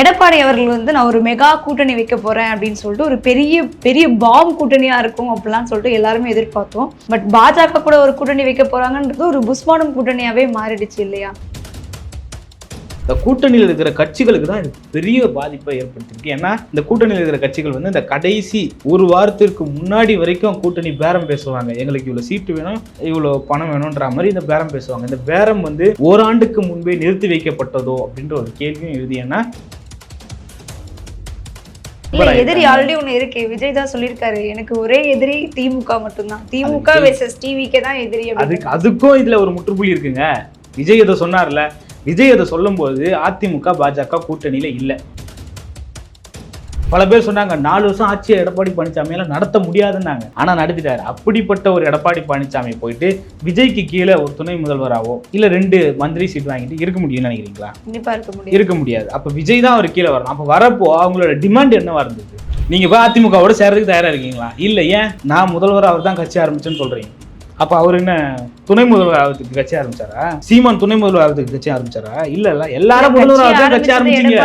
எடப்பாடி அவர்கள் வந்து நான் ஒரு மெகா கூட்டணி வைக்க போறேன் அப்படின்னு சொல்லிட்டு ஒரு பெரிய பெரிய பாம் கூட்டணியா இருக்கும் அப்படிலாம் சொல்லிட்டு எல்லாருமே எதிர்பார்த்தோம். பட் பாஜக கூட ஒரு கூட்டணி வைக்க போறாங்கன்றது ஒரு புஸ்வானம் கூட்டணியாவே மாறிடுச்சு இல்லையா? இந்த கூட்டணியில் இருக்கிற கட்சிகளுக்கு தான் இது பெரிய பாதிப்பை ஏற்படுத்திருக்கு ஏன்னா இந்த கூட்டணியில் இருக்கிற கட்சிகள் வந்து இந்த கடைசி ஒரு வாரத்திற்கு முன்னாடி வரைக்கும் கூட்டணி பேரம் பேசுவாங்க. எங்களுக்கு இவ்வளோ சீட்டு வேணும் இவ்வளோ பணம் வேணுன்ற மாதிரி இந்த பேரம் பேசுவாங்க. இந்த பேரம் வந்து ஓராண்டுக்கு முன்பே நிறுத்தி வைக்கப்பட்டதோ அப்படின்ற ஒரு கேள்வியும் எழுதி ஏன்னா இல்ல எதிரி ஆல்ரெடி ஒண்ணு இருக்கு. விஜய் தான் சொல்லியிருக்காரு. எனக்கு ஒரே எதிரி திமுக மட்டும்தான். திமுக வெர்சஸ் டிவிக்கே தான் எதிரி. அதுக்கு அதுக்கும் இதுல ஒரு முற்றுப்புள்ளி இருக்குங்க. விஜய் இதை சொன்னார்ல. விஜய் அதை சொல்லும்போது அதிமுக பாஜக கூட்டணியில இல்ல. பல பேர் சொன்னாங்க நாலு வருஷம் ஆட்சியை எடப்பாடி பழனிசாமியால நடத்த முடியாதுன்னாங்க. ஆனா நடத்திட்டாரு அப்படிப்பட்ட ஒரு எடப்பாடி பழனிசாமி போயிட்டு விஜய்க்கு கீழே ஒரு துணை முதல்வராவோ இல்ல ரெண்டு மந்திரி சீட் வாங்கிட்டு இருக்க முடியும்னு நினைக்கிறீங்களா? கண்டிப்பா இருக்க முடியும் இருக்க முடியாது. அப்ப விஜய் தான் அவர் கீழே வரணும். அப்ப வரப்போ அவங்களோட டிமாண்ட் என்னவா இருந்தது? நீங்க இப்போ அதிமுகவோட சேர்றதுக்கு தயாரா இருக்கீங்களா? இல்ல ஏன் நான் முதல்வர் அவர் தான் கட்சி ஆரம்பிச்சேன்னு சொல்றீங்க? அப்ப அவர் என்ன துணை முதல்வர் ஆகிறதுக்கு கட்சி ஆரம்பிச்சாரா? சீமான் துணை முதல்வர் ஆகிறதுக்கு கட்சி ஆரம்பிச்சாரா? இல்ல இல்ல எல்லாரும் முதல்வர் ஆகிறதுக்கு கட்சி ஆரம்பிச்சீங்க.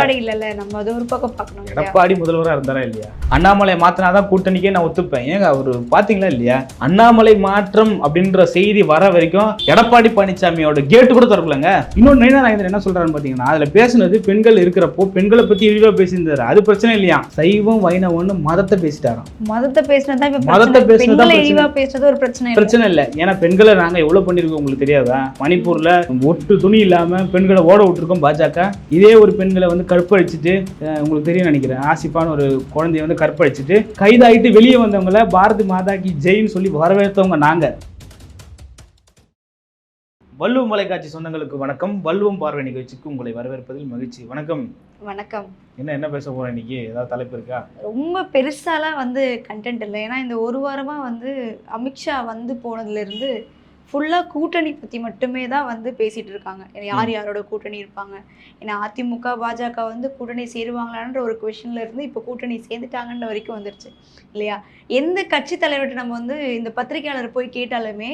எடப்பாடி முதல்வரா இருந்தாரா இல்லையா? அண்ணாமலை மாத்தினாதான் கூட்டணிக்கே நான் ஒத்துப்பேன். ஏங்க அவரு பாத்தீங்களா இல்லையா? அண்ணாமலை மாற்றம் அப்படின்ற செய்தி வர வரைக்கும் எடப்பாடி பழனிசாமியோட கேட்டு கூட திறக்கலங்க. இன்னொன்று நாகேந்திரன் என்ன சொல்றாருன்னு பாத்தீங்கன்னா அதுல பேசுனது பெண்கள் இருக்கிறப்போ பெண்களை பத்தி இழிவா பேசியிருந்தாரு. அது பிரச்சனை இல்லையா? சைவம் வைணவம்னு மதத்தை பேசிட்டாராம். மதத்தை பேசினதான் மதத்தை பிரச்சனை. பேசினது தான் பெண்களை பிரச்சனை. இழிவா பேசுறது ஒரு பிரச்சனை இல்ல. ஏன்னா பெண்களை நாங்கள் எவ்வளோ பண்ணியிருக்கோம் உங்களுக்கு தெரியாதா? மணிப்பூரில் ஒட்டு துணி இல்லாமல் பெண்களை ஓட விட்டுருக்கோம் பாஜக. இதே ஒரு பெண்களை வந்து கற்பழிச்சிட்டு உங்களுக்கு தெரியும் நினைக்கிறேன் ஆசிஃபான்னு ஒரு குழந்தைய வந்து கற்பழிச்சிட்டு கைதாயிட்டு வெளியே வந்தவங்கள பாரதி மாதா கி ஜெயின்னு சொல்லி வரவேற்றவங்க நாங்கள் வள்ளுவம் மலைக்காட்சி சொந்தங்களுக்கு வணக்கம். வள்ளுவம் பார்வை நிகழ்ச்சிக்கு உங்களை வரவேற்பதில் மகிழ்ச்சி. வணக்கம். வணக்கம். என்ன என்ன பேச போறோம் இன்னைக்கு? ஏதாவது தலைப்பு இருக்கா? ரொம்ப பெருசாலாம் வந்து கண்டென்ட் இல்லை. ஏன்னா இந்த ஒரு வாரமா வந்து அமித்ஷா வந்து போனதுல இருந்து ஃபுல்லா கூட்டணி பத்தி மட்டுமே தான் வந்து பேசிட்டு இருக்காங்க. யார் யாரோட கூட்டணி இருப்பாங்க? ஏன்னா அதிமுக பாஜக வந்து கூட்டணி சேருவாங்களான்ற ஒரு கொஷின்ல இருந்து இப்போ கூட்டணி சேர்ந்துட்டாங்கன்ற வரைக்கும் வந்துருச்சு. இல்லையா? எந்த கட்சி தலைவர்கிட்ட நம்ம வந்து இந்த பத்திரிகையாளர் போய் கேட்டாலுமே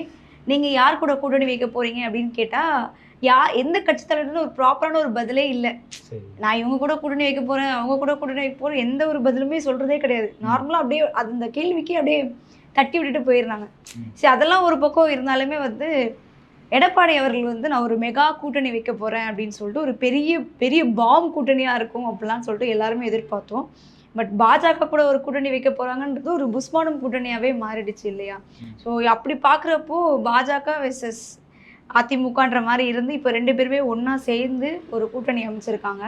நீங்க யார் கூட கூட்டணி வைக்க போறீங்க? அப்படின்னு கேட்டா யா எந்த கட்சி தலைவர்னு ஒரு ப்ராப்பரான ஒரு பதிலே இல்லை. நான் இவங்க கூட கூட்டணி வைக்க போறேன் அவங்க கூட கூட்டணி வைக்க போறேன் எந்த ஒரு பதிலுமே சொல்றதே கிடையாது. நார்மலா அப்படியே அந்த கேள்விக்கே அப்படியே தட்டி விட்டுட்டு போயிருந்தாங்க. சரி அதெல்லாம் ஒரு பக்கம் இருந்தாலுமே வந்து எடப்பாடி அவர்கள் வந்து நான் ஒரு மெகா கூட்டணி வைக்க போறேன் அப்படின்னு சொல்லிட்டு ஒரு பெரிய பெரிய பாம் கூட்டணியா இருக்கும் அப்படிலாம் சொல்லிட்டு எல்லாருமே எதிர்பார்த்தோம். பட் பாஜக கூட ஒரு கூட்டணி வைக்க போறாங்கன்றது ஒரு புஸ்மானம் கூட்டணியாவே மாறிடுச்சு இல்லையா. ஸோ அப்படி பார்க்குறப்போ பாஜக வெர்சஸ் அதிமுகன்ற மாதிரி இருந்து இப்போ ரெண்டு பேருமே ஒன்றா சேர்ந்து ஒரு கூட்டணி அமைச்சிருக்காங்க.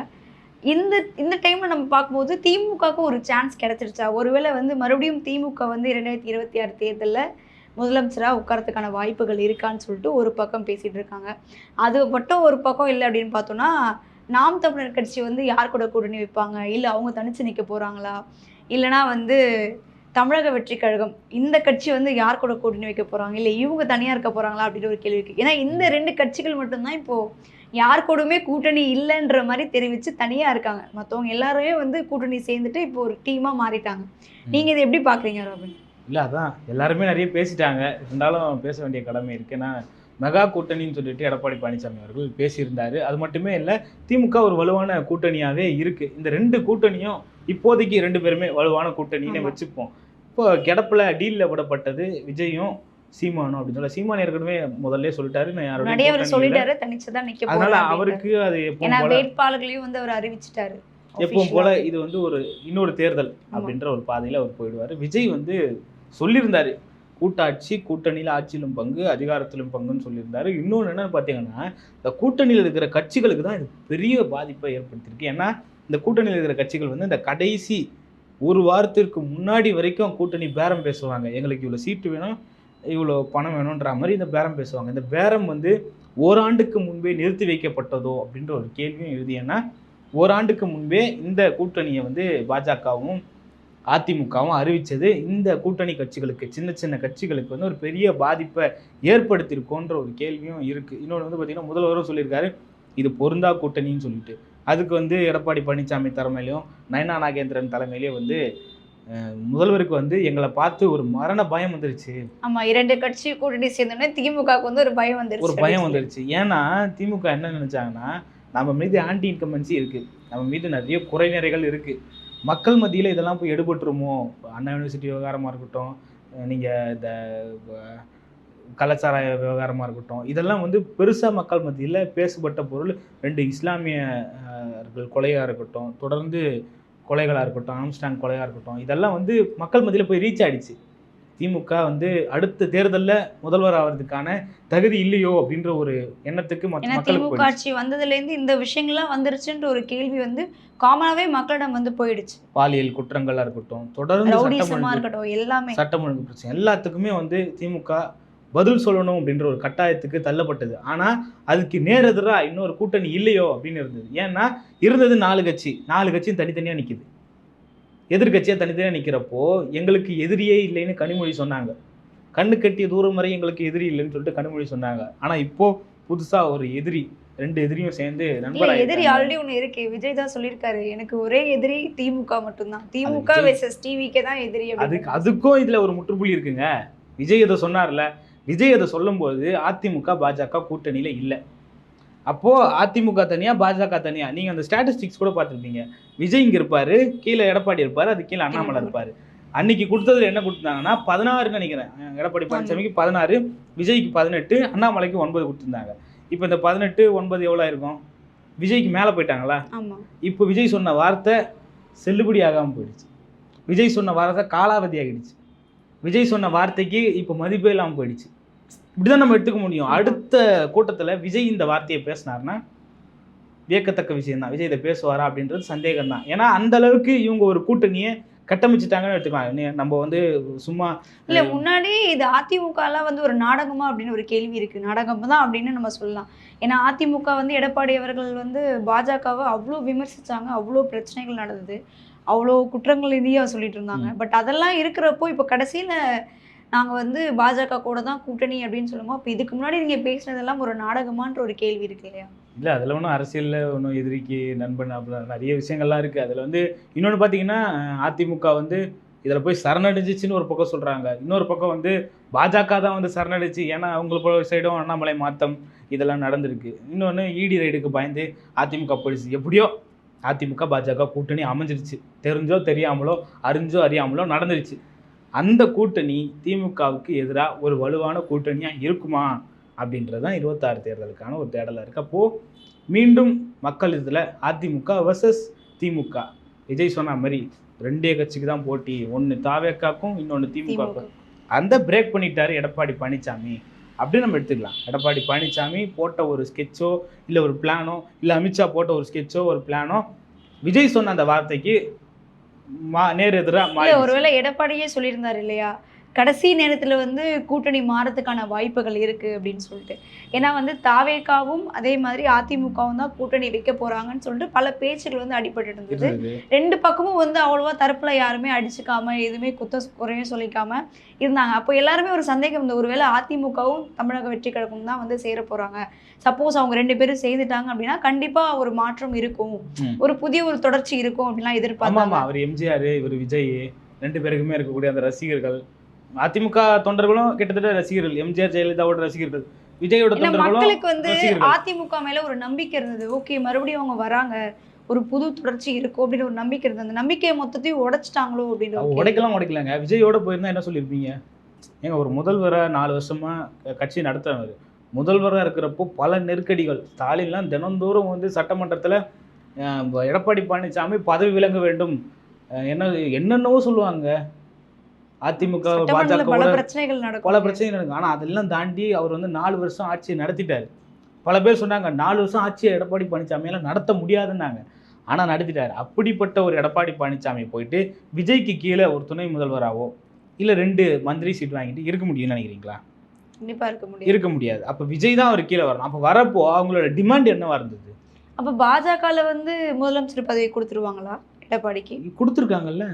இந்த இந்த டைமில் நம்ம பார்க்கும்போது திமுகவுக்கு ஒரு சான்ஸ் கிடைச்சிருச்சா? ஒருவேளை வந்து மறுபடியும் திமுக வந்து இரண்டாயிரத்தி இருபத்தி ஆறு தேர்தலில் முதலமைச்சராக உட்காரத்துக்கான வாய்ப்புகள் இருக்கான்னு சொல்லிட்டு ஒரு பக்கம் பேசிகிட்டு இருக்காங்க. அது மட்டும் ஒரு பக்கம் இல்லை அப்படின்னு பார்த்தோன்னா நாம் தமிழர் கட்சி வந்து யார் கூட கூட்டணி வைப்பாங்க? இல்லை அவங்க தனிச்சு நிற்க போகிறாங்களா இல்லைனா வந்து தமிழக வெற்றி கழகம் இந்த கட்சி வந்து யார் கூட கூட்டணி வைக்க போறாங்க? இல்லை இவங்க தனியா இருக்க போறாங்களா? அப்படின்னு ஒரு கேள்வி இருக்கு. ஏன்னா இந்த ரெண்டு கட்சிகள் மட்டும்தான் இப்போ யார் கூடவுமே கூட்டணி இல்லைன்ற மாதிரி தெரிவிச்சு தனியா இருக்காங்க. மற்றவங்க எல்லாருமே வந்து கூட்டணி சேர்ந்துட்டு இப்போ ஒரு டீமா மாறிட்டாங்க. நீங்க இதை எப்படி பாக்குறீங்க ரோபின்? இல்லை அதான். எல்லாருமே நிறைய பேசிட்டாங்க. இருந்தாலும் பேச வேண்டிய கடமை இருக்கு. ஏன்னா மெகா கூட்டணின்னு சொல்லிட்டு எடப்பாடி பழனிசாமி அவர்கள் பேசியிருந்தாரு. அது மட்டுமே இல்லை திமுக ஒரு வலுவான கூட்டணியாகவே இருக்கு. இந்த ரெண்டு கூட்டணியும் இப்போதைக்கு ரெண்டு பேருமே வலுவான கூட்டணின்னு. வச்சுப்போம். இப்போ கிடப்பில் டீலில் விடப்பட்டது விஜயும் சீமானும் அப்படின்னு சொல்ல சீமான் ஏற்கனவே முதல்ல சொல்லிட்டாரு நான் யாரோட அவர் சொல்லிட்டாரு தனிச்சுதான் நிக்க அதனால. அவருக்கு அது ஏன்னா வேட்பாளர்களையும் வந்து அவர் அறிவிச்சிட்டாரு எப்பவும் போல. இது வந்து ஒரு இன்னொரு தேர்தல் அப்படின்ற ஒரு பாதையில அவர் போயிடுவார். விஜய் வந்து சொல்லியிருந்தாரு கூட்டாட்சி கூட்டணியில் ஆட்சியிலும் பங்கு அதிகாரத்திலும் பங்குன்னு சொல்லியிருந்தாரு. இன்னொன்று என்னன்னு பார்த்தீங்கன்னா இந்த கூட்டணியில் இருக்கிற கட்சிகளுக்கு தான் இது பெரிய பாதிப்பை ஏற்படுத்தியிருக்கு. ஏன்னா இந்த கூட்டணியில் இருக்கிற கட்சிகள் வந்து இந்த கடைசி ஒரு வாரத்திற்கு முன்னாடி வரைக்கும் கூட்டணி பேரம் பேசுவாங்க. எங்களுக்கு இவ்வளோ சீட்டு வேணும் இவ்வளோ பணம் வேணுன்ற மாதிரி இந்த பேரம் பேசுவாங்க. இந்த பேரம் வந்து ஓராண்டுக்கு முன்பே நிறுத்தி வைக்கப்பட்டதோ அப்படின்ற ஒரு கேள்வியும் எழுதி ஏன்னா ஓராண்டுக்கு முன்பே இந்த கூட்டணியை வந்து பாஜகவும் அதிமுகவும் அறிவித்தது இந்த கூட்டணி கட்சிகளுக்கு சின்ன சின்ன கட்சிகளுக்கு வந்து ஒரு பெரிய பாதிப்பை ஏற்படுத்தியிருக்கோன்ற ஒரு கேள்வியும் இருக்குது இன்னொன்று வந்து பார்த்திங்கன்னா முதல்வரும் சொல்லியிருக்காரு இது பொருந்தா கூட்டணின்னு சொல்லிட்டு. அதுக்கு வந்து எடப்பாடி பழனிசாமி தலைமையிலையும் நயனா நாகேந்திரன் தலைமையிலையும் வந்து முதல்வருக்கு வந்து எங்களை பார்த்து ஒரு மரண பயம் வந்துருச்சு. ஆமா இரண்டு கட்சி கூட்டணி சேர்ந்தோடனே திமுகவுக்கு வந்து ஒரு பயம் வந்துருச்சு. ஒரு பயம் வந்துருச்சு. ஏன்னா திமுக என்ன நினைச்சாங்கன்னா நம்ம மீது ஆன்டி இன்கம்பன்சி இருக்கு. நம்ம மீது நிறைய குறைநிறைகள் இருக்குது மக்கள் மத்தியில் இதெல்லாம் போய் எடுபட்டுருமோ? அண்ணா யூனிவர்சிட்டி விவகாரமாக இருக்கட்டும் நீங்கள் இந்த கலாச்சார விவகாரமாக இருக்கட்டும் இதெல்லாம் வந்து பெருசாக மக்கள் மத்தியில் பேசப்பட்ட பொருள். ரெண்டு இஸ்லாமியர்கள் கொலையாக இருக்கட்டும் தொடர்ந்து கொலைகளாக இருக்கட்டும் ஆம்ஸ்டாங் கொலையாக இருக்கட்டும் இதெல்லாம் வந்து மக்கள் மத்தியில் போய் ரீச் ஆயிடுச்சு. திமுக வந்து அடுத்த தேர்தலில் முதல்வர் ஆகிறதுக்கான தகுதி இல்லையோ அப்படின்ற ஒரு எண்ணத்துக்கு திமுக. ஆட்சி வந்ததுலேருந்து இந்த விஷயங்கள்லாம் வந்துருச்சுன்ற ஒரு கேள்வி வந்து காமனாவே மக்களிடம் வந்து போயிடுச்சு. பாலியல் குற்றங்களா இருக்கட்டும் தொடர்ந்து இருக்கட்டும் எல்லாமே. சட்டம் ஒழுங்கு பிரச்சனை எல்லாத்துக்குமே வந்து திமுக பதில் சொல்லணும் அப்படின்ற ஒரு கட்டாயத்துக்கு தள்ளப்பட்டது. ஆனா அதுக்கு நேரெதிரா இன்னொரு கூட்டணி இல்லையோ அப்படின்னு இருந்தது. ஏன்னா இருந்தது நாலு கட்சி. நாலு கட்சியும் தனித்தனியா நிக்குது. எதிர்கட்சியா தனித்தனியா நிக்கிறப்போ எங்களுக்கு எதிரியே இல்லைன்னு கனிமொழி சொன்னாங்க. கண்ணு கட்டிய தூரம் வரை எங்களுக்கு எதிரி இல்லைன்னு சொல்லிட்டு கனிமொழி சொன்னாங்க. ஆனா இப்போ புதுசா ஒரு எதிரி ரெண்டு எதிரியும் சேர்ந்து நண்பர் எதிரி ஆல்ரெடி ஒண்ணு இருக்கு. விஜய் தான் சொல்லியிருக்காரு. எனக்கு ஒரே எதிரி திமுக மட்டும்தான். திமுக. வெர்சஸ் டிவிக்கே தான் எதிரி அதுக்கு. அதுக்கும் இதுல ஒரு முற்றுப்புள்ளி இருக்குங்க. விஜய் இதை சொன்னார்ல விஜய் அதை சொல்லும்போது அதிமுக பாஜக கூட்டணியில இல்ல. அப்போ அதிமுக தனியா பாஜக தனியா? நீங்க அந்த ஸ்டாட்டிஸ்டிக்ஸ் கூட பார்த்துருப்பீங்க. விஜய் இங்க இருப்பாரு கீழே எடப்பாடி இருப்பாரு அது கீழே அண்ணாமலை இருப்பாரு. அன்னைக்கு கொடுத்ததுல என்ன கொடுத்தாங்கன்னா பதினாறுன்னு நினைக்கிறேன். எடப்பாடி பழனிசாமிக்கு பதினாறு விஜய்க்கு பதினெட்டு அண்ணாமலைக்கு ஒன்பது கொடுத்துருந்தாங்க. இப்போ இந்த பதினெட்டு ஒன்பது எவ்வளோ இருக்கும் விஜய்க்கு மேலே போயிட்டாங்களா? இப்போ விஜய் சொன்ன வார்த்தை செல்லுபடி ஆகாமல் போயிடுச்சு. விஜய் சொன்ன வார்த்தை காலாவதி ஆகிடுச்சு விஜய் சொன்ன வார்த்தைக்கு இப்போ மதிப்பே இல்லாமல் போயிடுச்சு. இப்படிதான் நம்ம எடுத்துக்க முடியும். அடுத்த கூட்டத்தில் விஜய் இந்த வார்த்தையை பேசினார்னா வியக்கத்தக்க விஷயம் தான் விஜய் இதை பேசுவாரா அப்படின்றது சந்தேகம் தான் ஏன்னா அந்த அளவுக்கு இவங்க ஒரு கூட்டணியை கட்டமைச்சிட்டாங்கன்னு எடுத்துக்கலாம். நம்ம வந்து சும்மா இல்ல முன்னாடி இது அதிமுக எல்லாம் வந்து ஒரு நாடகமா அப்படின்னு ஒரு கேள்வி இருக்கு. நாடகம் தான் அப்படின்னு நம்ம சொல்லலாம். ஏன்னா அதிமுக வந்து எடப்பாடி அவர்கள் வந்து பாஜகவை அவ்வளோ விமர்சிச்சாங்க அவ்வளோ பிரச்சனைகள் நடந்தது. அவ்வளோ குற்றங்கள் இதையா சொல்லிட்டு இருந்தாங்க. பட் அதெல்லாம் இருக்கிறப்போ இப்போ கடைசியில நாங்கள் வந்து பாஜக கூட தான் கூட்டணி அப்படின்னு சொல்லுவோம் அப்போ இதுக்கு முன்னாடி நீங்கள் பேசுனதெல்லாம் ஒரு நாடகமான்ற ஒரு கேள்வி இருக்கு இல்லையா? இல்லை அதில் ஒன்றும் அரசியலில் ஒன்றும் எதிரிக்கு நண்பன் அப்படிலாம் நிறைய விஷயங்கள்லாம் இருக்குது அதில் வந்து இன்னொன்று பார்த்தீங்கன்னா அதிமுக வந்து இதில் போய் சரணடைஞ்சிச்சின்னு ஒரு பக்கம் சொல்கிறாங்க இன்னொரு பக்கம் வந்து பாஜக தான் வந்து சரணடைச்சு ஏன்னா அவங்களுக்கு சைடும் அண்ணாமலை மாற்றம் இதெல்லாம் நடந்திருக்கு. இன்னொன்று இடி ரைடுக்கு பயந்து அதிமுக போயிடுச்சு எப்படியோ அதிமுக பாஜக கூட்டணி அமைஞ்சிருச்சு. தெரிஞ்சோ தெரியாமலோ அறிஞ்சோ அறியாமலோ நடந்துருச்சு. அந்த கூட்டணி திமுகவுக்கு எதிராக ஒரு வலுவான கூட்டணியாக இருக்குமா? அப்படின்றது தான் இருபத்தாறு தேர்தலுக்கான ஒரு தேடலாக இருக்கு. அப்போது மீண்டும் மக்கள் இதில் அதிமுக வர்சஸ் திமுக. விஜய் சொன்ன மாதிரி ரெண்டே கட்சிக்கு தான் போட்டி. ஒன்று தாவேக்காக்கும் இன்னொன்று திமுகவுக்கும் திமுக அந்த பிரேக் பண்ணிட்டாரு எடப்பாடி பழனிசாமி அப்படின்னு நம்ம எடுத்துக்கலாம். எடப்பாடி பழனிசாமி போட்ட ஒரு ஸ்கெட்சோ இல்லை ஒரு பிளானோ இல்லை அமித்ஷா போட்ட ஒரு ஸ்கெட்சோ ஒரு பிளானோ விஜய் சொன்ன அந்த வார்த்தைக்கு நேர் எதிராக ஒருவேளை எடப்பாடியே சொல்லியிருந்தாரு இல்லையா? கடைசி நேரத்துல வந்து கூட்டணி மாறதுக்கான வாய்ப்புகள் இருக்கு அப்படின்னு சொல்லிட்டு. ஏன்னா வந்து தாவேக்காவும் அதே மாதிரி அதிமுகவும் தான் கூட்டணி வைக்க போறாங்கன்னு சொல்லிட்டு பல பேச்சுகள் வந்து அடிபட்டு இருந்தது. ரெண்டு பக்கமும் வந்து அவ்வளவா தரப்புல யாருமே அடிச்சுக்காம எதுவுமே குத்த குறையும் சொல்லிக்காம இருந்தாங்க. அப்போ எல்லாருமே ஒரு சந்தேகம் இருந்தது. ஒருவேளை அதிமுகவும் தமிழக வெற்றி கழகம் தான் வந்து சேர போறாங்க. சப்போஸ் அவங்க ரெண்டு பேரும் சேர்ந்துட்டாங்க அப்படின்னா கண்டிப்பா ஒரு மாற்றம் இருக்கும். ஒரு புதிய ஒரு தொடர்ச்சி இருக்கும் ஆமா எதிர்பார்த்தாங்க. அவர் எம்ஜிஆர் இவர் விஜய் ரெண்டு பேருக்குமே இருக்கக்கூடிய அந்த ரசிகர்கள் அதிமுக தொண்டர்களும் கிட்டத்தட்ட ரசிகர்கள் எம்ஜிஆர் ஜெயலலிதாவோட ரசிகர்கள் விஜயோட மக்களுக்கு வந்து. அதிமுக மேல ஒரு நம்பிக்கை இருந்தது. ஓகே மறுபடியும் அவங்க வராங்க. ஒரு புது தொடர்ச்சி இருக்கும் அப்படின்னு ஒரு நம்பிக்கை இருந்தது. அந்த நம்பிக்கையை மொத்தத்தையும் உடைச்சிட்டாங்களோ அப்படின்னு. உடைக்கலாம் உடைக்கலாங்க. விஜயோட போயிருந்தா என்ன சொல்லியிருப்பீங்க ஏங்க ஒரு முதல்வரா நாலு வருஷமா க- கட்சி நடத்துறவர் முதல்வராக இருக்கிறப்போ பல நெருக்கடிகள். ஸ்டாலின்லாம் தினந்தோறும் வந்து சட்டமன்றத்தில் எடப்பாடி பழனிசாமி பதவி விலக வேண்டும். என்ன என்னென்னவோ சொல்லுவாங்க. அதிமுக சட்டமன்றத்துல பல பாஜக பிரச்சனைகள் நடக்கும். பல பிரச்சனை நடக்கும். ஆனால் அதெல்லாம் தாண்டி அவர் வந்து நாலு வருஷம் ஆட்சியை நடத்திட்டார். பல பேர் சொன்னாங்க நாலு வருஷம் ஆட்சியை எடப்பாடி பழனிசாமியால் நடத்த முடியாதுன்னாங்க. ஆனால் நடத்திட்டார். அப்படிப்பட்ட ஒரு எடப்பாடி பழனிசாமி போயிட்டு விஜய்க்கு கீழே ஒரு துணை முதல்வராவோ இல்லை ரெண்டு மந்திரி சீட் வாங்கிட்டு இருக்க முடியும்னு நினைக்கிறீங்களா? கண்டிப்பா இருக்க முடியும் இருக்க முடியாது. அப்போ விஜய் தான் அவர் கீழே வரணும். அப்போ வரப்போ அவங்களோட டிமாண்ட் என்னவா இருந்தது? அப்ப பாஜகல வந்து முதலமைச்சர் பதவி கொடுத்துருவாங்களா எடப்பாடிக்கு? கொடுத்துருக்காங்கல்ல.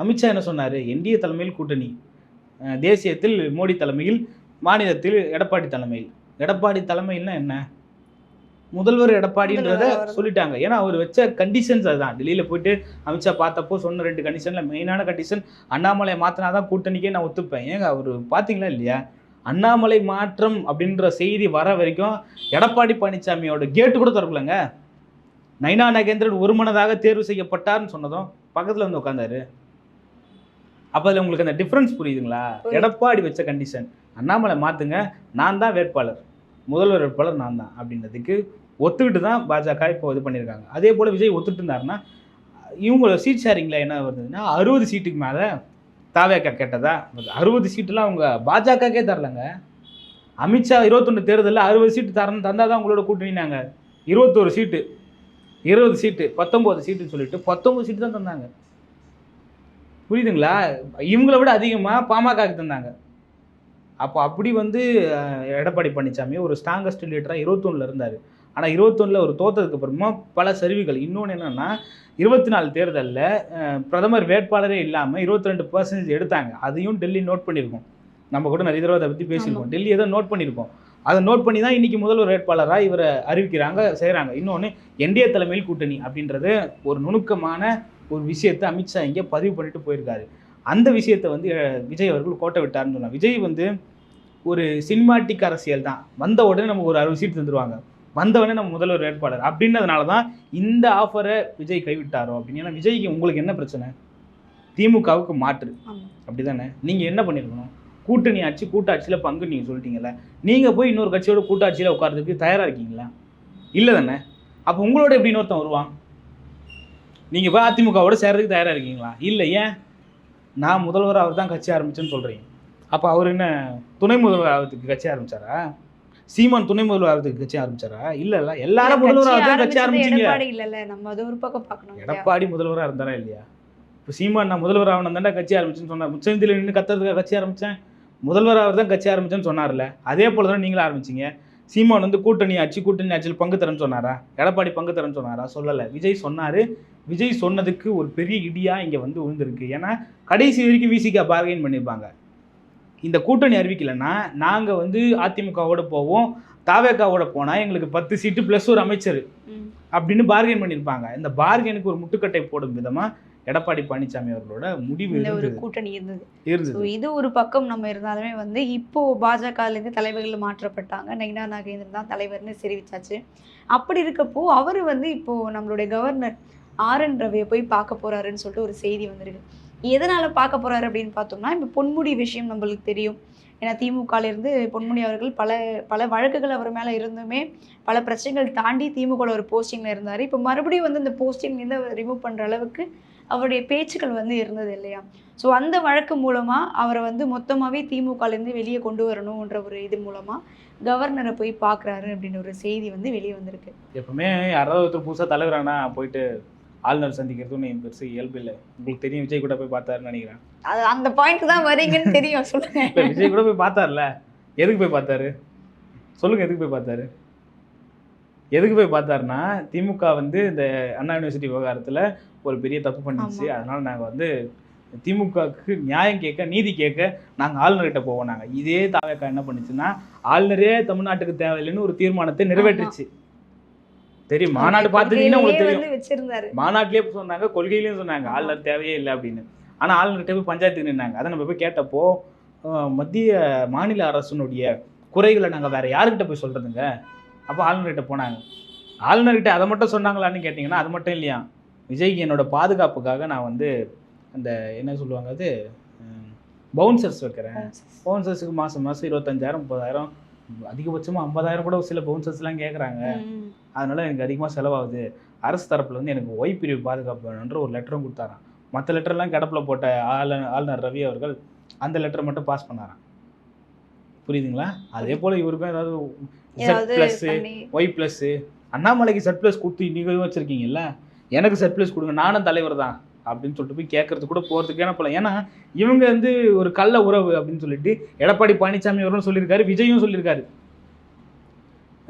அமித்ஷா என்ன சொன்னார்? என்டிஏ தலைமையில் கூட்டணி. தேசியத்தில் மோடி தலைமையில் மாநிலத்தில் எடப்பாடி தலைமையில். எடப்பாடி தலைமையில்னா என்ன? முதல்வர் எடப்பாடின்றத. சொல்லிட்டாங்க. ஏன்னா அவர் வச்ச கண்டிஷன்ஸ் அதுதான். டெல்லியில் போயிட்டு அமித்ஷா பார்த்தப்போ சொன்ன ரெண்டு கண்டிஷனில் மெயினான கண்டிஷன் அண்ணாமலை மாற்றினா தான் கூட்டணிக்கே நான் ஒத்துப்பேன். ஏங்க அவர் பார்த்தீங்களா இல்லையா? அண்ணாமலை மாற்றம் அப்படின்ற செய்தி வர வரைக்கும் எடப்பாடி பழனிசாமியோட கேட்டு கூட திறக்கலங்க. நைனா நகேந்திரன் ஒருமனதாக தேர்வு செய்யப்பட்டார்னு சொன்னதும் பக்கத்துல வந்து உட்காந்தாரு அப்ப அதுல உங்களுக்கு அந்த டிஃபரன்ஸ் புரியுதுங்களா? புரியுது. எடப்பாடி வச்ச கண்டிஷன் அண்ணாமலை மாத்துங்க நான் தான் வேட்பாளர். முதல்வர் வேட்பாளர் நான் தான் அப்படின்றதுக்கு ஒத்துக்கிட்டு தான் பாஜக இப்போ இது பண்ணியிருக்காங்க. அதே போல் விஜய் ஒத்துட்டு இருந்தாருன்னா இவங்களோட சீட் ஷேரிங்கில் என்ன வருதுன்னா அறுபது சீட்டுக்கு மேலே தாவேக்கா கேட்டதா? அறுபது சீட்டுலாம் அவங்க பாஜகக்கே தரலங்க. அமித்ஷா இருபத்தொன்று தேர்தலில் அறுபது சீட்டு தரணும் தந்தால் தான் உங்களோட கூட்டணினாங்க. இருபத்தோரு சீட்டு இருபது சீட்டு பத்தொம்போது சீட்டுன்னு சொல்லிட்டு பத்தொம்பது சீட்டு தான் தந்தாங்க. புரியுதுங்களா? இவங்கள விட அதிகமாக பாமகக்கு தந்தாங்க. அப்போ அப்படி வந்து எடப்பாடி பழனிசாமி ஒரு ஸ்ட்ராங்கஸ்ட் லீடராக இருபத்தொன்னில் இருந்தார். ஆனால் இருபத்தொன்னில் ஒரு தோத்ததுக்கு அப்புறமா பல சரிவுகள். இன்னொன்று என்னென்னா இருபத்தி நாலு தேர்தலில் பிரதமர் வேட்பாளரே இல்லாமல் இருபத்தி ரெண்டு பர்சன்டேஜ் எடுத்தாங்க. அதையும் டெல்லி நோட் பண்ணியிருக்கோம். நம்ம கூட நிறைய தடவை அதை பற்றி பேசியிருக்கோம். டெல்லி ஏதோ நோட் பண்ணியிருக்கோம். அதை நோட் பண்ணி தான் இன்றைக்கி முதல்வர் வேட்பாளராக இவரை அறிவிக்கிறாங்க செய்கிறாங்க இன்னொன்று என்டிஏ தலைமையில் கூட்டணி அப்படின்றது ஒரு நுணுக்கமான ஒரு விஷயத்தை அமித்ஷா இங்கே பதிவு பண்ணிட்டு போயிருக்காரு. அந்த விஷயத்தை வந்து விஜய் அவர்கள் கோட்டை விட்டாருன்னு சொன்னாங்க. விஜய் வந்து ஒரு சினிமாட்டிக் அரசியல் தான். வந்த உடனே நமக்கு ஒரு அறுபது சீட் தந்துருவாங்க. வந்த உடனே நம்ம முதல்வர் வேட்பாளர். அப்படின்றதுனால தான் இந்த ஆஃபரை விஜய் கைவிட்டாரோ அப்படின்னு. ஏன்னா விஜய்க்கு உங்களுக்கு என்ன பிரச்சனை? திமுகவுக்கு மாற்று. ஆமா. அப்படிதானே? நீங்கள் என்ன பண்ணியிருக்கணும் கூட்டணி ஆட்சி கூட்டாட்சியில் பங்கு நீங்கள் சொல்லிட்டீங்கல்ல. நீங்கள் போய் இன்னொரு கட்சியோட கூட்டாட்சியில் உட்கார்றதுக்கு தயாராக இருக்கீங்களா? இல்லை தானே அப்போ உங்களோட எப்படி இன்னொருத்தன் வருவான்? நீங்கள் போய் அதிமுகவோட சேர்றதுக்கு தயாராக இருக்கீங்களா? இல்லை ஏன்? நான் முதல்வர் அவர் தான் கட்சி ஆரம்பிச்சேன்னு சொல்கிறீங்க அப்போ அவர் என்ன துணை முதல்வர் ஆகிறதுக்கு கட்சி ஆரம்பிச்சாரா? சீமான் துணை முதல்வர் ஆகிறதுக்கு கட்சி ஆரம்பிச்சாரா? இல்லை இல்லை. எல்லாரும் முதல்வர் ஆகிறதுக்கு கட்சி ஆரம்பிச்சீங்க. நம்ம அது ஒரு பக்கம் பார்க்கணும் இல்லையா? எடப்பாடி முதல்வராக இருந்தாரா இல்லையா? இப்போ சீமான் நான் முதல்வர் ஆகணும் தானே கட்சி ஆரம்பிச்சேன்னு சொன்னார். முச்சந்தியில் நின்று கத்துறதுக்காக கட்சி ஆரம்பித்தேன் முதல்வர் அவர் தான் கட்சி ஆரம்பிச்சேன்னு சொன்னார்ல. அதே போல தானே நீங்களும் ஆரம்பிச்சீங்க. சீமான் வந்து கூட்டணி ஆட்சி கூட்டணி ஆட்சியில் பங்கு தரேன்னு சொன்னாரா? எடப்பாடி பங்கு தரேன்னு சொன்னாரா? சொல்லலை. விஜய் சொன்னார். விஜய் சொன்னதுக்கு ஒரு பெரிய இடியாக இங்கே வந்து விழுந்திருக்கு. ஏன்னா கடைசி வரைக்கும் விசிகா பார்கெயின் பண்ணியிருப்பாங்க. இந்த கூட்டணி அறிவிக்கலைன்னா நாங்கள் வந்து அதிமுகவோட போவோம் தாவேக்காவோட போனால் எங்களுக்கு பத்து சீட்டு ப்ளஸ் ஒரு அமைச்சர். அப்படின்னு பார்கெயின் பண்ணியிருப்பாங்க. இந்த பார்கெனுக்கு ஒரு முட்டுக்கட்டை போடும் விதமா எடப்பாடி பழனிசாமி அவர்களோட முடிவு இந்த ஒரு கூட்டணி இருந்தது. இருந்தது. இது ஒரு பக்கம் நம்ம இருந்தாலுமே வந்து இப்போ பாஜகலேருந்து தலைவர்கள் மாற்றப்பட்டாங்க. நைனா நாகேந்திரன் தான் தலைவர்னு தெரிவிச்சாச்சு. அப்படி இருக்கப்போ அவர் வந்து இப்போ நம்மளுடைய கவர்னர் ஆர் என் ரவியை போய் பார்க்க போறாருன்னு சொல்லிட்டு ஒரு செய்தி வந்திருக்கு. எதனால பார்க்க போறாரு அப்படின்னு பார்த்தோம்னா இப்போ பொன்முடி விஷயம் நம்மளுக்கு தெரியும். ஏன்னா திமுகல இருந்து பொன்முடி அவர்கள் பல பல வழக்குகள் அவர் மேல இருந்துமே பல பிரச்சனைகள் தாண்டி திமுகவில் ஒரு போஸ்டிங்ல இருந்தார். இப்போ மறுபடியும் வந்து இந்த போஸ்டிங்லேருந்து அவர் ரிமூவ் பண்ற அளவுக்கு அவருடைய பேச்சுக்கள் வந்து இருந்தது இல்லையா? ஸோ அந்த வழக்கு மூலமாக அவரை வந்து மொத்தமாகவே திமுகலேருந்து வெளியே கொண்டு வரணுன்ற ஒரு இது மூலமாக கவர்னரை போய் பார்க்குறாரு அப்படின்ற ஒரு செய்தி வந்து வெளியே வந்திருக்கு. எப்பவுமே யாராவது ஒருத்தர் புதுசாக தலைவரானா போயிட்டு ஆளுநர் சந்திக்கிறதும் நீ பெருசு இயல்பு இல்லை. உங்களுக்கு தெரியும் விஜய் கூட போய் பார்த்தாருன்னு நினைக்கிறேன். அது அந்த பாயிண்ட் தான் வரீங்கன்னு தெரியும் சொல்லுங்க. விஜய் கூட போய் பார்த்தார்ல எதுக்கு போய் பார்த்தாரு? சொல்லுங்க எதுக்கு போய் பார்த்தாரு? எதுக்கு போய் பார்த்தாருன்னா திமுக வந்து இந்த அண்ணா யூனிவர்சிட்டி விவகாரத்தில் ஒரு பெரிய தப்பு பண்ணிச்சு. ஆமா. அதனால நாங்கள் வந்து திமுகவுக்கு நியாயம் கேட்க நீதி கேட்க நாங்கள் ஆளுநர்கிட்ட போவோம் நாங்கள் இதே தாவேக்கா என்ன பண்ணுச்சுன்னா ஆளுநரே தமிழ்நாட்டுக்கு தேவையில்லைன்னு ஒரு தீர்மானத்தை நிறைவேற்றுச்சு. தெரியும். மாநாடு பார்த்துட்டீங்கன்னா உங்களுக்கு தெரியும். மாநாட்டிலே சொன்னாங்க கொள்கையிலையும் சொன்னாங்க ஆளுநர் தேவையே இல்லை அப்படின்னு. ஆனால் ஆளுநர்கிட்ட போய் பஞ்சாயத்துக்கு நின்னாங்க. அதை நம்ம போய் கேட்டப்போ மத்திய மாநில அரசினுடைய குறைகளை நாங்கள் வேற யாருக்கிட்ட போய் சொல்றதுங்க? அப்போ ஆளுநர்கிட்ட போனாங்க. ஆளுநர்கிட்ட அதை மட்டும் சொன்னாங்களான்னு கேட்டிங்கன்னா அது மட்டும் இல்லையா? விஜய்க்கு என்னோட பாதுகாப்புக்காக நான் வந்து அந்த என்ன சொல்லுவாங்க அது? பவுன்சர்ஸ் வைக்கிறேன். பவுன்சர்ஸுக்கு மாதம் மாதம் இருபத்தஞ்சாயிரம் முப்பதாயிரம் அதிகபட்சமாக ஐம்பதாயிரம் கூட சில பவுன்சர்ஸ்லாம் கேட்குறாங்க. அதனால எனக்கு அதிகமாக செலவாகுது. அரசு தரப்புல வந்து எனக்கு ஒய் பிரிவு பாதுகாப்பு வேணுன்ற ஒரு லெட்டரும் கொடுத்தாராம். மற்ற லெட்டர்லாம் கிடப்பில் போட்ட ஆளுநர் ஆளுநர் ரவி அவர்கள் அந்த லெட்டரை மட்டும் பாஸ் பண்ணாராம். புரியுதுங்களா? அதே போல் இவருக்கும் ஏதாவது Z ஏதாவது ப்ளஸ் பண்ணி ஒய் ப்ளஸ் அண்ணாமலைக்கு செட் ப்ளஸ் கொடுத்து நீங்கள் வச்சுருக்கீங்கல்ல? எனக்கு செட் ப்ளஸ் கொடுங்க நானும் தலைவர் தான் அப்படின்னு சொல்லிட்டு போய் கேட்கறது கூட போகிறதுக்கு என்ன போல. ஏன்னா இவங்க வந்து ஒரு கள்ள உறவு அப்படின்னு சொல்லிட்டு எடப்பாடி பழனிசாமி அவர்களும் சொல்லியிருக்காரு விஜயும் சொல்லியிருக்காரு.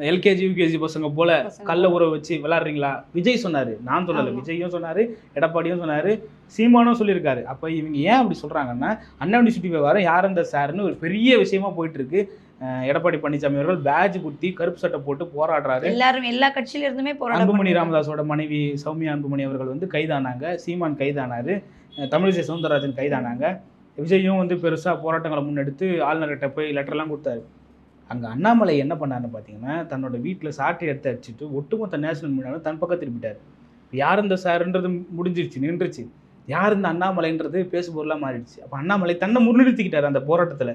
எல்கேஜி யூகேஜி பசங்க போல. கள்ள உறவு வச்சு விளாட்றீங்களா விஜய் சொன்னாரு. நான் சொல்லலை. விஜயும் சொன்னாரு எடப்பாடியும் சொன்னாரு சீமானும் சொல்லியிருக்காரு. அப்போ இவங்க ஏன் அப்படி சொல்றாங்கன்னா அண்ணா யூனிவர்சிட்டி விவகாரம் யார் அந்த சார்னு ஒரு பெரிய விஷயமா போயிட்டு இருக்கு எடப்பாடி பழனிசாமி அவர்கள் பேட்ச் குத்தி கருப்பு சட்டை போட்டு போராடுறாரு. எல்லாரும் எல்லா கட்சியில இருந்துமே அன்புமணி. ராமதாஸோட மனைவி சௌமியா அன்புமணி அவர்கள் வந்து கைதானாங்க. சீமான் கைதானாரு. தமிழிசை சவுந்தரராஜன் கைதானாங்க. விஜயும் வந்து பெருசா போராட்டங்களை முன்னெடுத்து ஆளுநர்கிட்ட போய் லெட்டர்லாம் கொடுத்தாரு. அங்கே அண்ணாமலை என்ன பண்ணாருன்னு பார்த்தீங்கன்னா தன்னோட வீட்டில் சாட்டை எடுத்து அடிச்சுட்டு ஒட்டுமொத்த நேஷனல் மீடியாவில் தன் பக்கம் திருப்பிட்டார் யார் இந்த சாருன்றது முடிஞ்சிருச்சு நின்றுச்சு. யார் இந்த அண்ணாமலைன்றது பேசுபொருளாக மாறிடுச்சு. அப்போ அண்ணாமலை தன்னை முன்னிறுத்திக்கிட்டார் அந்த போராட்டத்தில்.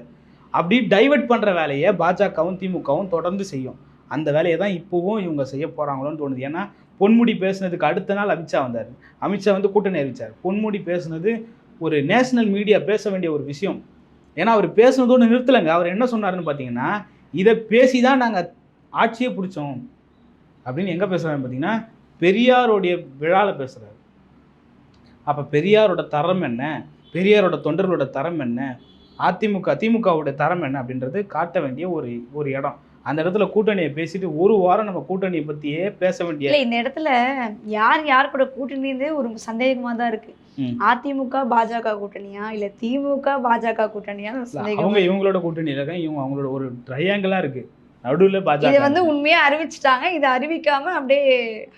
அப்படி டைவர்ட் பண்ணுற வேலையை பாஜகவும் திமுகவும் தொடர்ந்து செய்யும். அந்த வேலையை தான் இப்போவும் இவங்க செய்ய போகிறாங்களோன்னு தோணுது. ஏன்னா பொன்முடி பேசுனதுக்கு அடுத்த நாள் அமித்ஷா வந்தார். அமித்ஷா வந்து கூட்டணி அறிவித்தார் பொன்முடி பேசுனது ஒரு நேஷனல் மீடியா பேச வேண்டிய ஒரு விஷயம். ஏன்னா அவர் பேசுனதோடு நிறுத்தலைங்க. அவர் என்ன சொன்னார்னு பார்த்தீங்கன்னா இதை பேசி தான் நாங்கள் ஆட்சியை பிடிச்சோம். அப்படின்னு எங்கே பேசுகிறாங்க பார்த்தீங்கன்னா பெரியாருடைய விழாவில் பேசுகிறாரு அப்போ பெரியாரோட தரம் என்ன? பெரியாரோட தொண்டர்களோட தரம் என்ன? அதிமுக திமுகவோட தரம் என்ன? அப்படின்றது காட்ட வேண்டிய ஒரு ஒரு இடம். அந்த இடத்துல கூட்டணியை பேசிட்டு ஒரு வாரம் நம்ம கூட்டணியை பற்றியே பேச வேண்டிய இந்த இடத்துல யார் யார் கூட கூட்டணிந்தே ஒரு சந்தேகமாக தான் இருக்குது அதிமுக பாஜக கூட்டணியா? இல்ல திமுக பாஜக கூட்டணியா? அவங்க இவங்களோட கூட்டணி இருக்காங்க இவங்க அவங்களோட ஒரு ட்ரையாங்கிளாக இருக்கு. நடுவில் இதை பாஜக வந்து உண்மையா அறிவிச்சிட்டாங்க. இதை அறிவிக்காம அப்படியே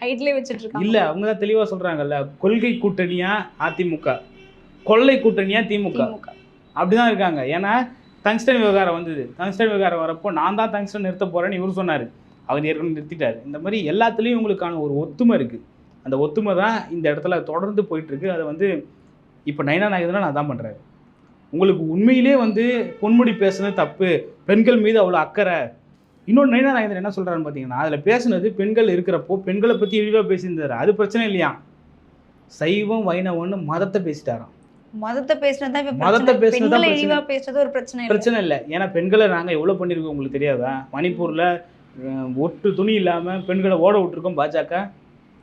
ஹைட்லயே வச்சிட்டு இருக்காங்க. இல்ல அவங்க தான் தெளிவா சொல்றாங்கல்ல கொள்கை கூட்டணியா அதிமுக? கொள்ளை கூட்டணியா திமுக? அப்படிதான் இருக்காங்க. ஏன்னா டங்ஸ்டன் விவகாரம் வந்தது. டங்ஸ்டன் விவகாரம் வரப்போ நான் தான் டங்ஸ்டன் நிறுத்த போறேன்னு இவர் சொன்னாரு. அவர் ஏற்கனவே நிறுத்திட்டாரு. இந்த மாதிரி எல்லாத்துலேயும் இவங்களுக்கான ஒரு ஒத்துமை இருக்கு. அந்த ஒத்துமை தான் இந்த இடத்துல தொடர்ந்து போயிட்டு இருக்கு அதை வந்து இப்போ நயனா நாயகன் நான் தான் பண்றாரு உங்களுக்கு உண்மையிலே வந்து பொன்முடி பேசுனது தப்பு. பெண்கள் மீது அவ்வளோ அக்கறை. இன்னொன்று நயனா நாயகன் என்ன சொல்றாருன்னு பார்த்தீங்கன்னா அதில் பேசுனது பெண்கள் இருக்கிறப்போ பெண்களை பற்றி இழிவாக பேசியிருந்தாரு. அது பிரச்சனை இல்லையா சைவம் வைணவம்னு மதத்தை பேசிட்டாராம். மதத்தை பேசினதா மதத்தை. பேசினது தான் பெண்களை பிரச்சனை. இழிவா பேசுறது ஒரு பிரச்சனை பிரச்சனை இல்லை. ஏன்னா பெண்களை நாங்கள் எவ்வளோ பண்ணியிருக்கோம் உங்களுக்கு தெரியாதா? மணிப்பூரில் ஒட்டு துணி இல்லாமல் பெண்களை ஓட விட்டுருக்கோம் பாஜக.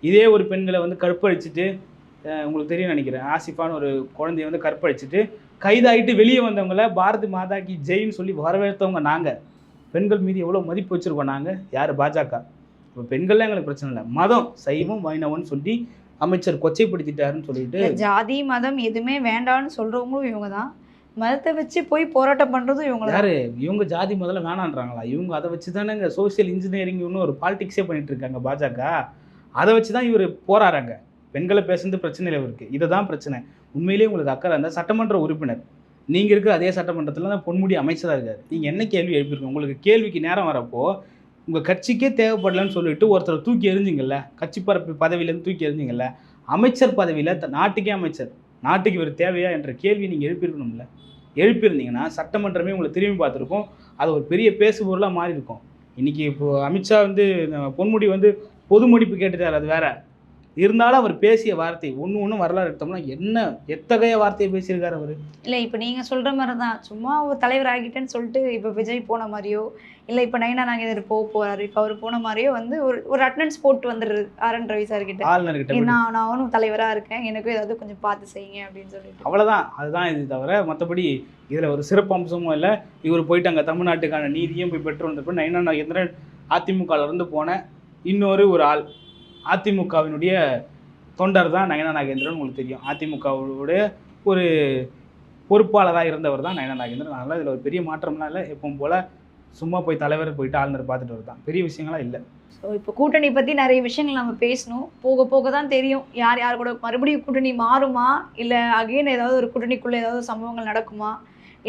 இதே ஒரு பெண்களை வந்து கற்பழிச்சிட்டு உங்களுக்கு தெரியும் நினைக்கிறேன். ஆசிஃபான்னு ஒரு குழந்தைய வந்து கற்பழிச்சிட்டு கைதாயிட்டு வெளியே வந்தவங்கள பாரதி மாதாக்கு ஜெயின்னு சொல்லி வரவேற்றவங்க நாங்கள் பெண்கள் மீது எவ்வளோ மதிப்பு வச்சுருக்கோம் நாங்கள் யார்? பாஜக. இப்போ பெண்கள்லாம் எங்களுக்கு பிரச்சனை இல்லை. மதம் சைவம் வைணவம்னு சொல்லி அமைச்சர் கொச்சைப்படுத்திட்டாருன்னு சொல்லிட்டு ஜாதி மதம் எதுவுமே வேண்டாம்னு சொல்றவங்களும் இவங்க தான். மதத்தை வச்சு போய் போராட்டம் பண்றதும் இவங்க தான். யாரு? இவங்க ஜாதி முதல்ல வேணான்றாங்களா இவங்க அதை வச்சு தானேங்க சோஷியல் இன்ஜினியரிங்னு ஒரு பாலிடிக்ஸே பண்ணிட்டு இருக்காங்க பாஜக. அதை வச்சு தான் இவர் போராடுறாங்க பெண்களை பேசுறது பிரச்சனை இல்லை இவருக்கு. இதை தான் பிரச்சனை. உண்மையிலேயே உங்களுக்கு அக்கறை இருந்தால் சட்டமன்ற உறுப்பினர். நீங்கள் இருக்கிற அதே சட்டமன்றத்தில் தான் பொன்முடி அமைச்சராக இருக்கார். நீங்கள் என்ன கேள்வி எழுப்பியிருக்கீங்க? உங்களுக்கு கேள்விக்கு நேரம் வரப்போ உங்கள் கட்சிக்கே தேவைப்படலன்னு சொல்லிட்டு ஒருத்தரை தூக்கி எறிஞ்சிங்கல்ல? கட்சி பரப்பு பதவியிலேருந்து தூக்கி எறிஞ்சிங்கல்ல? அமைச்சர் பதவியில் நாட்டுக்கே அமைச்சர். நாட்டுக்கு இவர் தேவையா என்ற கேள்வி நீங்கள் எழுப்பியிருக்கணும்ல? எழுப்பியிருந்தீங்கன்னா சட்டமன்றமே உங்களை திரும்பி பார்த்துருக்கோம். அது ஒரு பெரிய பேசு பொருளாக மாறி இருக்கும் இன்னைக்கு இப்போ அமித்ஷா வந்து பொன்முடி வந்து பொது மன்னிப்பு கேட்டுட்டார் அது வேற. இருந்தாலும் அவர் பேசிய வார்த்தை ஒன்று ஒன்று வரலாறு எடுத்தோம்னா என்ன எத்தகைய வார்த்தையை பேசியிருக்காரு அவர்? இல்ல இப்ப நீங்க சொல்ற மாதிரி தான் சும்மா ஒரு தலைவர் ஆகிட்டேன்னு சொல்லிட்டு இப்ப விஜய் போன மாதிரியோ இல்ல இப்ப நைனா நாகேந்தர் போக போறாரு இப்ப அவர் போன மாதிரியோ வந்து ஒரு ஒரு அட்டண்டன்ஸ் போட்டு வந்துடுறது ஆர் என் ரவி சார் கிட்ட. ஆளுநர்கிட்ட. நான் நானும் தலைவரா இருக்கேன் எனக்கும் ஏதாவது கொஞ்சம் பார்த்து செய்யுங்க அப்படின்னு சொல்லிட்டு. அவ்வளோதான் அதுதான் இது தவிர மற்றபடி இதில் ஒரு சிறப்பு அம்சமும் இல்லை. இவர் போயிட்டு அங்கே தமிழ்நாட்டுக்கான நீதியும் போய் பெற்று வந்தப்போ நைனா நாகேந்திரன் அதிமுகவில் இருந்து போன இன்னொரு ஒரு ஆள் அதிமுகவினுடைய தொண்டர் தான் நயனா நாகேந்திரன் உங்களுக்கு தெரியும். அதிமுகவுடைய ஒரு பொறுப்பாளராக இருந்தவர் தான் நயனா நாகேந்திரன். அதனால் இதில் ஒரு பெரிய மாற்றம்லாம் இல்லை. எப்பவும் போல் சும்மா போய் தலைவர் போயிட்டு ஆளுநர் பார்த்துட்டு வருதான் பெரிய விஷயங்களாம் இல்லை. ஸோ இப்போ கூட்டணி பற்றி நிறைய விஷயங்கள் நம்ம பேசணும். போக போக தான் தெரியும். யார் யார் கூட மறுபடியும் கூட்டணி மாறுமா? இல்லை அகைன் ஏதாவது ஒரு கூட்டணிக்குள்ளே ஏதாவது சம்பவங்கள் நடக்குமா?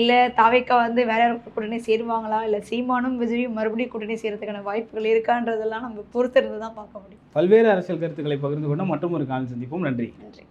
இல்லை தாவேக்கா வந்து வேற யார் கூட்டணி சேருவாங்களா? இல்லை சீமானும் விஜயும் மறுபடியும் கூட்டணி செய்யறதுக்கான வாய்ப்புகள் இருக்கான்றதெல்லாம் நம்ம பொறுத்திருந்து தான் பார்க்க முடியும். பல்வேறு அரசியல் கருத்துக்களை பகிர்ந்து கொண்ட மற்றும் ஒரு காலம் சந்திப்போம். நன்றி. நன்றி.